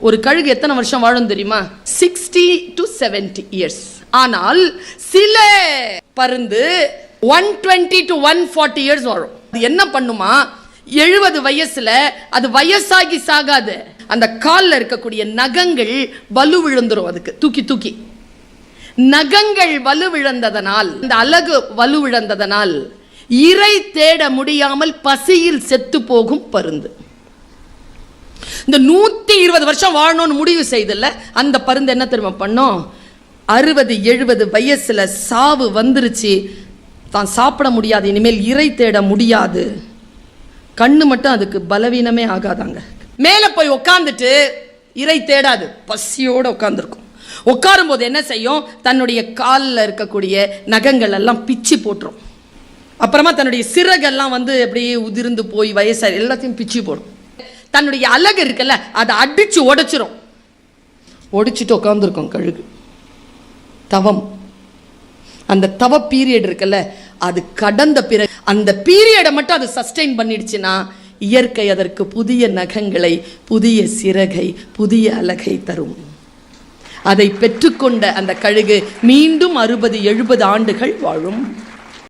ஒரு கழுகு எத்தனை வருஷம் வாழும் தெரியுமா? சிக்ஸ்டி டு 70 இயர்ஸ் ஆனால் சில பருந்து one twenty to one forty years வரும் அது என்ன பண்ணுமா? எழுபது வயசுல அது வயசாகி சாகாது. அந்த காலில் இருக்கக்கூடிய நகங்கள் வலு விழுந்துரும் அதுக்கு. தூக்கி தூக்கி. நகங்கள் வலுவிழந்ததனால் இந்த அழகு வலுவிழந்ததனால் இறை தேட முடியாமல் பசியில் செத்து போகும் பருந்து. இந்த நூற்றி இருபது வருஷம் வாழணும்னு முடிவு செய்தில்ல அந்த பருந்து என்ன தெரியுமா பண்ணோம்? அறுபது எழுபது வயசில் சாவு வந்துருச்சு. தான் சாப்பிட முடியாது இனிமேல் இறை தேட முடியாது. கண்ணு மட்டும் அதுக்கு பலவீனமே ஆகாதாங்க. மேலே போய் உட்காந்துட்டு இறை தேடாது. பசியோடு உட்காந்துருக்கும் உட்காரும் போது என்ன செய்யும்? தன்னுடைய காலில் இருக்கக்கூடிய நகங்கள் எல்லாம் பிச்சு போட்டுரும். அப்புறமா தன்னுடைய சிறகெல்லாம் வந்து அப்படியே உதிர்ந்து போய் வயசாக எல்லாத்தையும் பிச்சு போடும். தன்னுடைய அழகு இருக்குல்ல அதை அடித்து உடைச்சிரும். ஒடிச்சிட்டு உட்காந்துருக்கும் கழுகு. தவம். அந்த தவ பீரியட் இருக்குல்ல அது கடந்த பிறகு அந்த பீரியடை மட்டும் அது சஸ்டெயின் பண்ணிடுச்சுன்னா இயற்கை அதற்கு புதிய நகங்களை புதிய சிறகை புதிய அழகை தரும். அதை பெற்றுக்கொண்ட அந்த கழுகு மீண்டும் அறுபது எழுபது ஆண்டுகள் வாழும்.